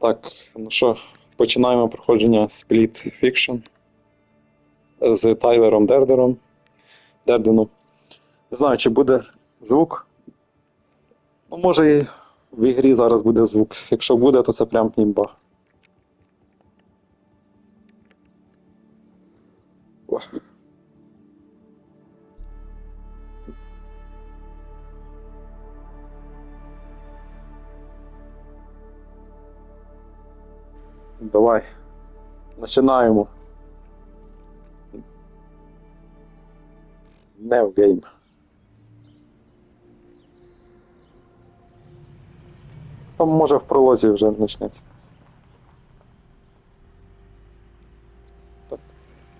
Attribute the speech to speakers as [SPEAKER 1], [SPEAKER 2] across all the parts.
[SPEAKER 1] Так, ну що, починаємо проходження Split Fiction з Тайлером Дердером. Дерденом. Не знаю, чи буде звук. Ну, може і в ігрі зараз буде звук. Якщо буде, то це прям імба. Ох. Давай. Починаємо. В гейм. Там може в пролозі вже почнеться.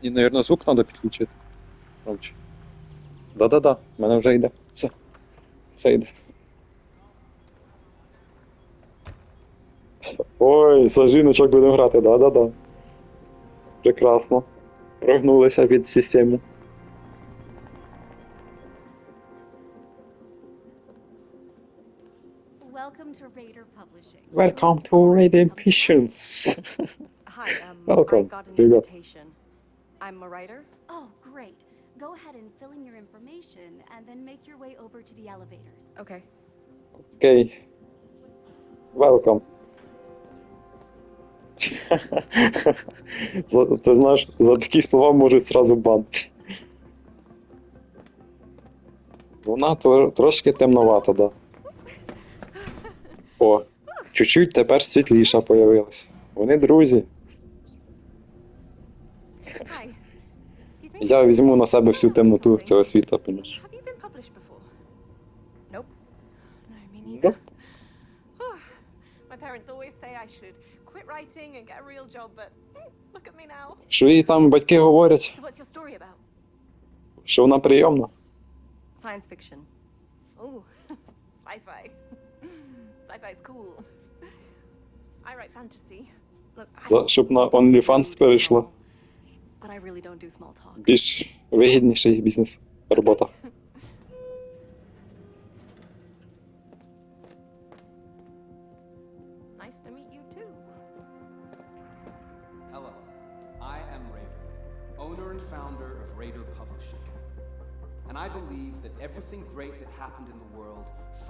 [SPEAKER 1] І, мабуть, звук треба підключити. Да-да-да, в мене вже йде. Все. Все йде. Ой, за жіночок будемо грати, да-да-да. Прекрасно. Прогнулися від системи.
[SPEAKER 2] Welcome to Raider Publishing.
[SPEAKER 1] Welcome to Raiden Patience.
[SPEAKER 3] Hi, um,
[SPEAKER 1] Welcome.
[SPEAKER 3] I got an invitation. I'm a writer.
[SPEAKER 2] Oh, great. Go ahead and fill in your information and then make your way over to the elevators.
[SPEAKER 3] Okay.
[SPEAKER 1] Окей. Welcome. Ти знаєш, за такі слова можуть зразу бан. Вона трошки темновата, да. О, чуть-чуть тепер світліша появилася. Вони друзі. Я візьму на себе всю темноту цього світла, понімаєш.
[SPEAKER 3] Nope. No, me neither.
[SPEAKER 1] Nope.
[SPEAKER 3] Oh, my parents always say I should writing and get a real job, but mm, look at me now.
[SPEAKER 1] Що їй там батьки говорять,
[SPEAKER 3] So what's your story about?
[SPEAKER 1] що вона прийомна.
[SPEAKER 3] Science fiction. Ooh, sci-fi. Sci-fi's cool. I write fantasy. Look, I
[SPEAKER 1] Да, Щоб на OnlyFans перейшла.
[SPEAKER 3] but I really don't do small talk.
[SPEAKER 1] Більш вигідніший бізнес робота.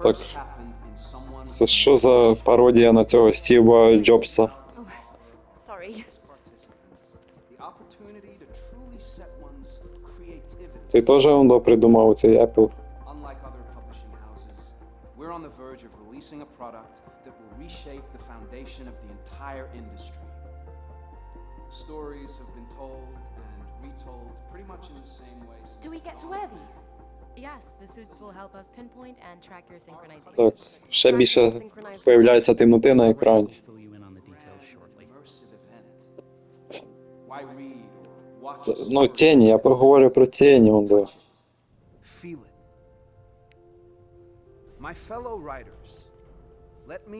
[SPEAKER 1] Так.
[SPEAKER 4] happened in someone
[SPEAKER 1] Це що за пародія на цього Стіва Джобса?
[SPEAKER 3] Oh, sorry.
[SPEAKER 4] participants. The opportunity to truly set one's creativity.
[SPEAKER 1] Ти теж он придумав цей Apple.
[SPEAKER 4] Unlike other publishing houses, we're on the verge of releasing a product that will reshape the foundation of the entire industry. Stories have been told and retold pretty much in the same way. since
[SPEAKER 2] Do we
[SPEAKER 4] the
[SPEAKER 2] get to
[SPEAKER 4] dawn
[SPEAKER 2] wear
[SPEAKER 4] of
[SPEAKER 2] these?
[SPEAKER 1] Так, ще більше появляється темноти на екрані. Ну, тіні, я проговорю про тіні, он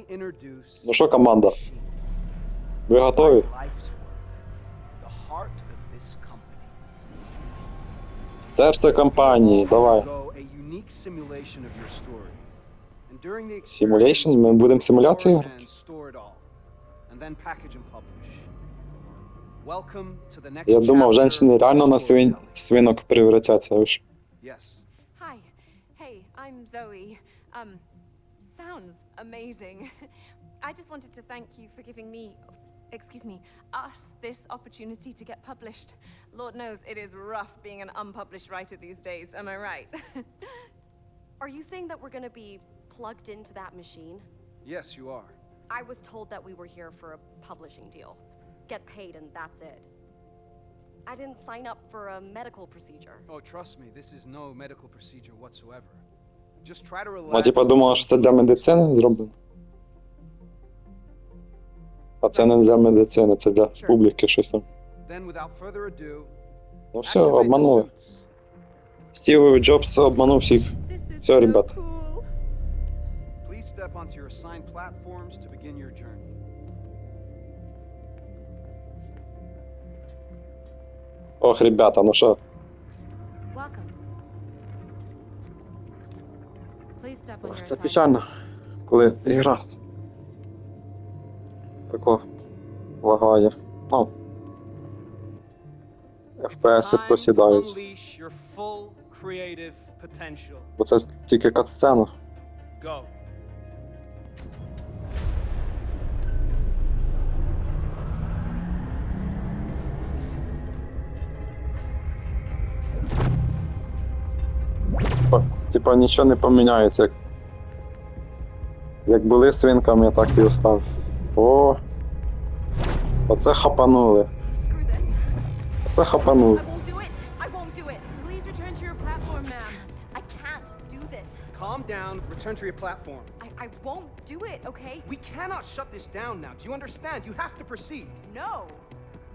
[SPEAKER 4] introduce
[SPEAKER 1] Ну що, команда, ви готові? Серце компанії, давай.
[SPEAKER 4] Simulation
[SPEAKER 1] Ми будемо симуляцію грати? Я думав, жінки реально на свин... свинок превратяться. ви ж.
[SPEAKER 4] Yes.
[SPEAKER 3] Hi. Hey, I'm Zoe. Um, sounds amazing. I just wanted to thank you for giving me, excuse me, us this opportunity to get published. Lord knows it is rough being an unpublished writer these days, am I right?
[SPEAKER 5] Are you saying that we're gonna be plugged into that machine?
[SPEAKER 4] Yes, you are.
[SPEAKER 5] I was told that we were here for a publishing deal. Get paid and that's it. I didn't sign up for a medical procedure.
[SPEAKER 4] Oh, trust me, this is no medical procedure whatsoever. Just try to relax.
[SPEAKER 1] Ну, типа, думала, що це для медицини зроблено. А це не для медицини, це для публіки щось там. Ну все, обманули. Стів Джобс обманув всіх. Все,
[SPEAKER 3] so
[SPEAKER 1] ребят.
[SPEAKER 3] cool.
[SPEAKER 4] Please step onto your assigned platforms to begin your journey.
[SPEAKER 1] Ох, ребята, ну що,
[SPEAKER 6] your
[SPEAKER 1] це печально, коли ігра тако лагає. Ну. FPS просідають. Бо це тільки катсцена. Типа, нічого не поміняється. Як були свинками, так і остався. О! Оце хапанули.
[SPEAKER 5] Screw this.
[SPEAKER 1] Оце хапанули.
[SPEAKER 5] I won't do it. I won't do it.
[SPEAKER 6] Please return to your platform, ma'am.
[SPEAKER 5] I can't do this.
[SPEAKER 4] Calm down, return to your platform.
[SPEAKER 5] I, I won't do it, okay?
[SPEAKER 4] We cannot shut this down now. Do you understand? You have to proceed.
[SPEAKER 5] No.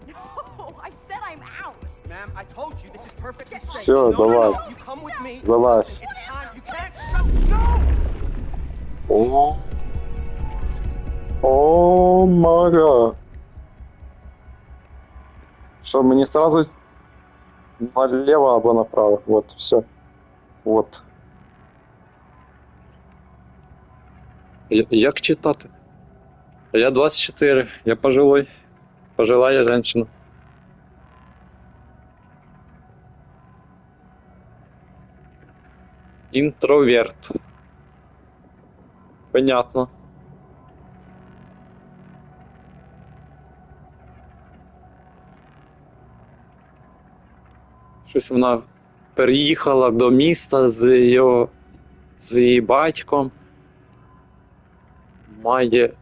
[SPEAKER 5] No, I said I'm out.
[SPEAKER 4] Ma'am, I told you this is perfectly safe.
[SPEAKER 1] Все,
[SPEAKER 4] no, no,
[SPEAKER 1] давай.
[SPEAKER 4] no. You come with me.
[SPEAKER 1] Залазь.
[SPEAKER 4] It's time. You can't shut. No!
[SPEAKER 1] О. О, мага. Що, мені сразу налево або направо? Вот, все. Вот. Як читати? Я 24, я пожилой. Пожилая женщина. Інтроверт. Понятно. Щось вона переїхала до міста з його з її батьком. Має.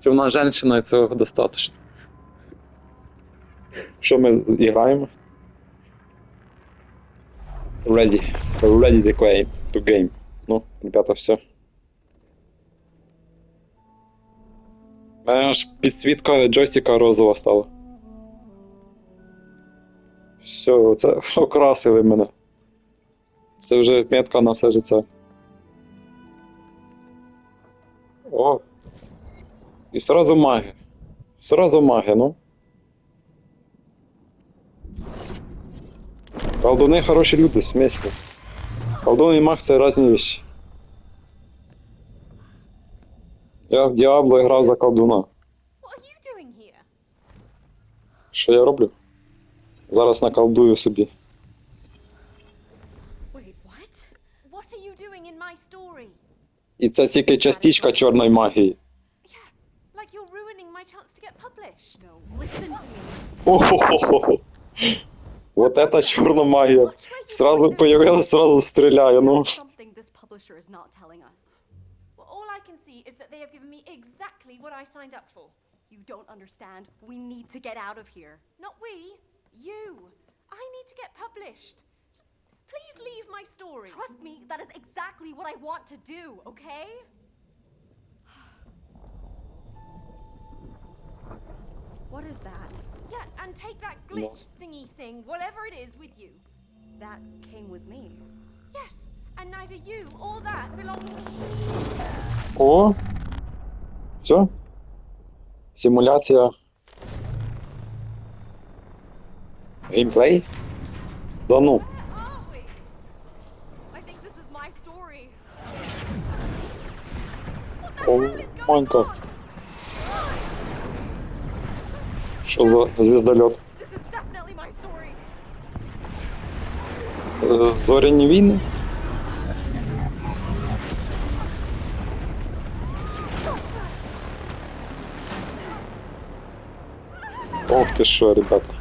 [SPEAKER 1] Що вона жінка і цього достатньо. Що ми граємо? Ready. Ready to game. To game. Ну, ребята, все. Аж підсвітка джойстика розова стала. Все, це окрасили мене. Це вже метка на все життя. О. І сразу маги. Сразу маги, ну. Колдуни хороші люди, смислі. Колдун і маг це різні вещи. Я в Діабло грав за колдуна. Що я роблю? Зараз наколдую собі. І це тільки частичка чорної магії.
[SPEAKER 3] Yeah, like you're ruining my chance to get published.
[SPEAKER 5] No, listen to me.
[SPEAKER 1] О-хо-хо-хо. Вот это чорна магія. Сразу появилась, сразу стріляю, ну.
[SPEAKER 3] I can see is that they have given me exactly what I signed up for.
[SPEAKER 5] You don't understand. We need to get out of here.
[SPEAKER 3] Not we, you. I need to get published. Just please leave my story.
[SPEAKER 5] Trust me, that is exactly what I want to do, okay? What is that?
[SPEAKER 3] Yeah, and take that glitch thingy thing, whatever it is, with you.
[SPEAKER 5] That came with me.
[SPEAKER 3] Yes, and neither you or that belong.
[SPEAKER 1] О. Все. Симуляція. Геймплей? Да ну.
[SPEAKER 3] Where are we?
[SPEAKER 5] I think this is
[SPEAKER 1] Ох ти що, ребята.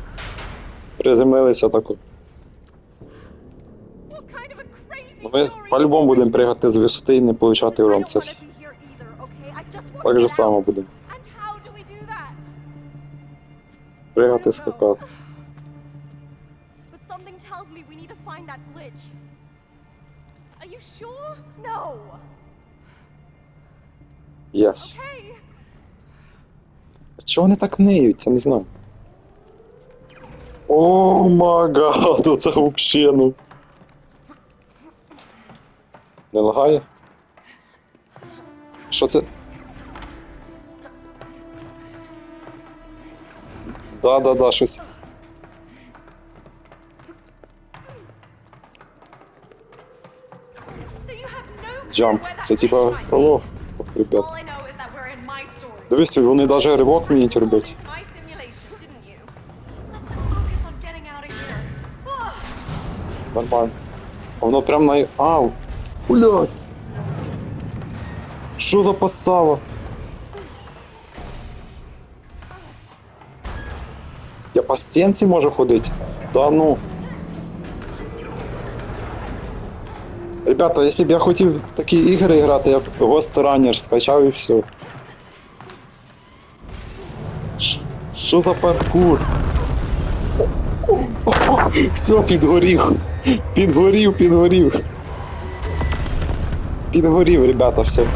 [SPEAKER 1] Приземлилися
[SPEAKER 3] crazy
[SPEAKER 1] Ну, Ми по-любому будемо пригати з висоти і не получати урон. Це так же само будемо. Пригати, скакати.
[SPEAKER 3] Hey,
[SPEAKER 1] Чого вони так неють? Я не знаю. О, мага, це вообще, ну. Не лагає? Що це? Да, да, да, щось. Джамп. Це типа пролог, ребят. Дивись, вони навіть ривок вміють робити. Нормально. А Воно прям на. Ау! Блять! Що за посава? Я по стінці можу ходити? Да ну. Ребята, якщо б я хотів такі ігри грати, я б Ghost Runner скачав і все. Що за паркур? Все, підгорів. Підгорів, підгорів. Підгорів, ребята, все.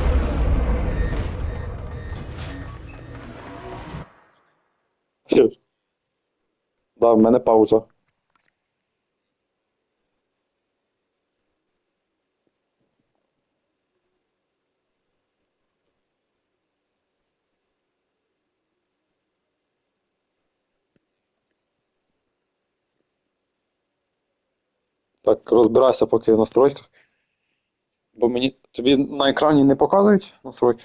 [SPEAKER 1] Да, в мене пауза. Так, розбирайся поки в настройках. Бо мені. Тобі на екрані не показують настройки?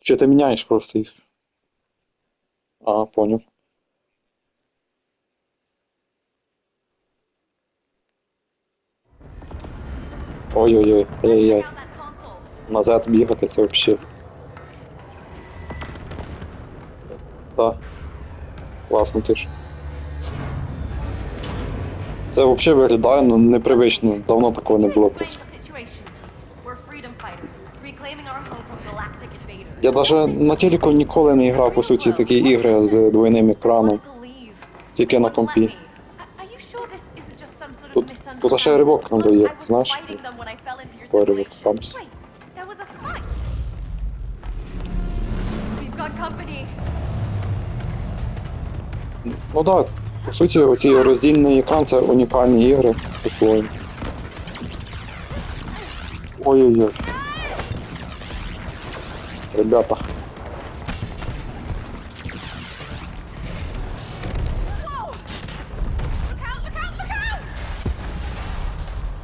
[SPEAKER 1] Чи ти міняєш просто їх? А, поняв. Ой-ой-ой,
[SPEAKER 5] console.
[SPEAKER 1] Назад бігати це взагалі. Так. Класно тиш. Це взагалі виглядає ну, непривично. Давно такого не було просто. Я навіть на телеку ніколи не грав, по суті, такі ігри з двойним екраном. Тільки на компі. Тут, тут ще надає,
[SPEAKER 5] I was
[SPEAKER 1] знаєш? Ой,
[SPEAKER 5] simulation.
[SPEAKER 1] памс. Ну так, по суті, оці роздільний екран це унікальні ігри по-своєму. Ой-ой-ой. Ребята.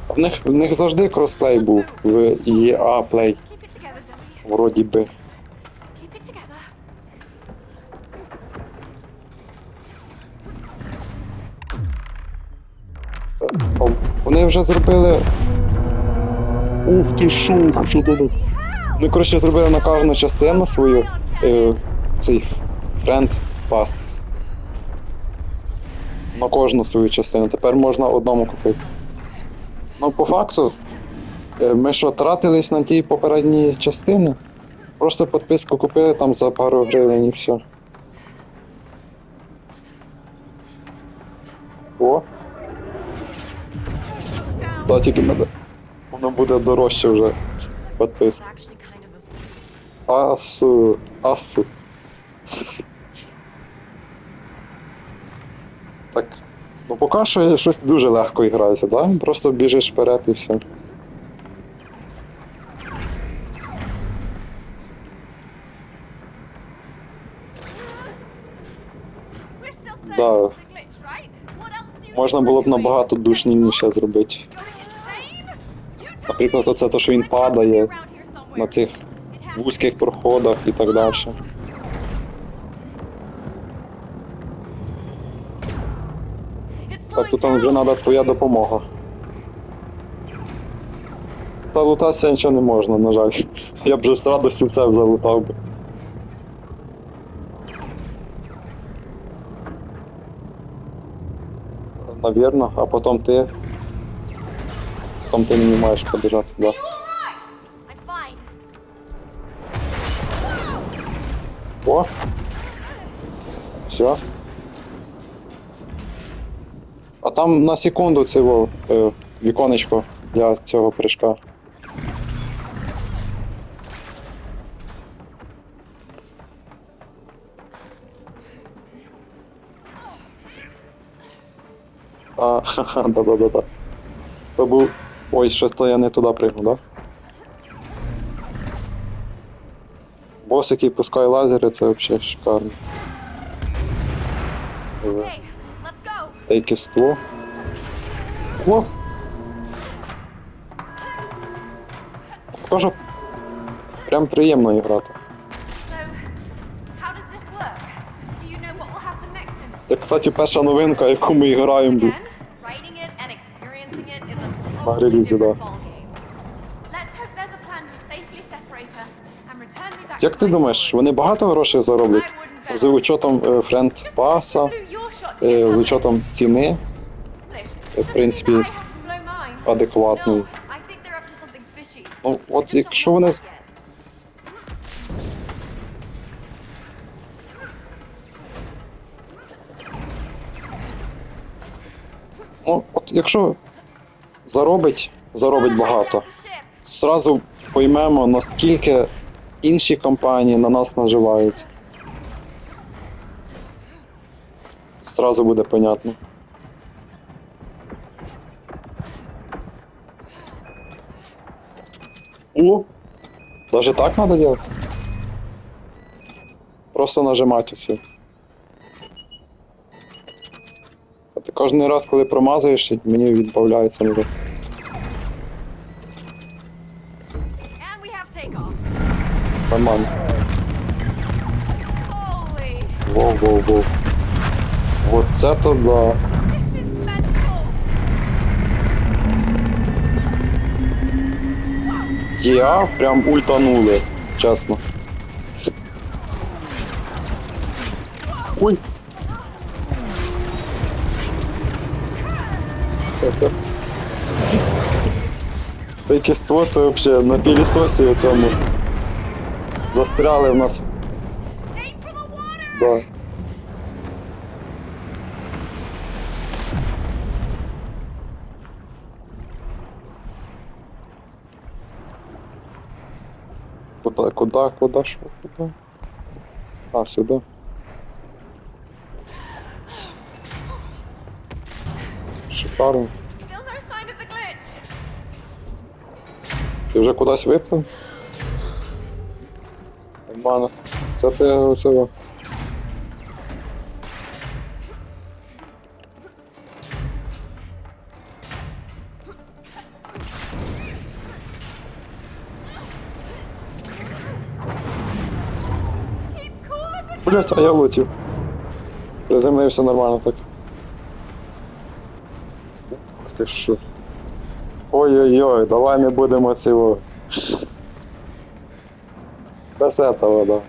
[SPEAKER 1] В них, в них завжди кросплей був в EA Play, вроді би. Вони вже зробили. Ух ти шо, що тут? Вони, коротше, зробили на кожну частину свою е, цей френд пас. На кожну свою частину. Тепер можна одному купити. Ну, по факту, е, ми що, тратились на ті попередні частини? Просто підписку купили там за пару гривень і все. О! Та тільки мене. Воно буде дорожче вже.
[SPEAKER 5] A
[SPEAKER 1] Асу. Асу. Так. Ну поки що щось дуже легко грається, да? Просто біжиш вперед і все. Да. Можна було б набагато душніше зробити. Наприклад, оце те, що він падає на цих вузьких проходах і так далі. Так, тут там вже треба твоя допомога. Та лутатися нічого не можна, на жаль. Я б вже з радістю все залутав би. Навірно, а потім ти. Потім ти мені маєш побіжати, да. О! Все. А там на секунду цього е, віконечко для цього прыжка. А, ха-ха, да-да-да-да. То був. Ой, щось то я не туди пригну, да? Бос, який пускає лазери, це взагалі шикарно. Ей киство. О! Тоже прям приємно грати. Це, кстати, перша новинка, яку ми граємо
[SPEAKER 3] return me back
[SPEAKER 1] Як ти думаєш, вони багато грошей зароблять? З учетом е, френд паса, е, з учетом ціни в принципі,
[SPEAKER 5] fishy.
[SPEAKER 1] Ну, от якщо вони. Ну, от якщо заробить, заробить багато, зразу поймемо, наскільки інші компанії на нас наживають. Зразу буде понятно. О! Даже так надо делать? Просто нажимати все. А ти кожен раз, коли промазуєш, мені відбавляється. ну,
[SPEAKER 5] takeoff.
[SPEAKER 1] Нормально. Воу, воу, воу. Оце то да. Я прям ультанули, чесно. Ой. Це- Та якіство це взагалі на пілісосі цьому. Застряли в нас. Да. Куда, куда, куда, що, куда? А, сюди. Шикарно. Ти вже кудись виплив? Нормально. Це ти оцього. Блять, а я влетів. Приземлився нормально так. Ах ти що. Ой-ой-ой, давай не будемо цього. Без этого, да.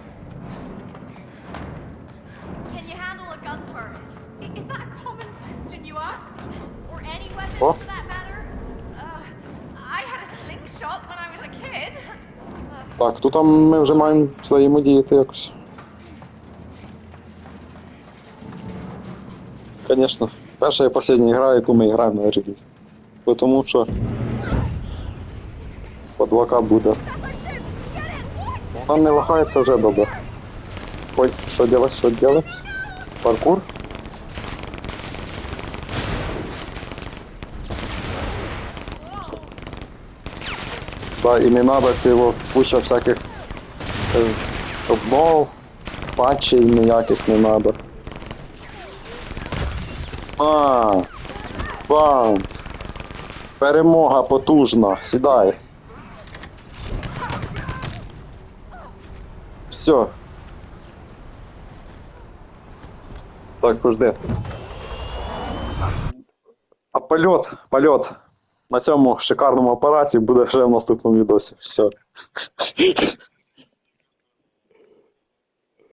[SPEAKER 5] Matter?
[SPEAKER 3] Uh.
[SPEAKER 1] Так, тут там ми вже маємо взаємодіяти якось. Звісно, перша і остання гра, яку ми граємо на реліз. Тому що 2К буде. Вона не лагається вже добре. Ой, що делать, що делать? Паркур? Да, і не треба цього куча всяких е, обнов, патчей ніяких не треба. А, бам. Перемога потужна. Сідай. Все. Так, пожди. А польот, польот на цьому шикарному апараті буде вже в наступному відосі. Все.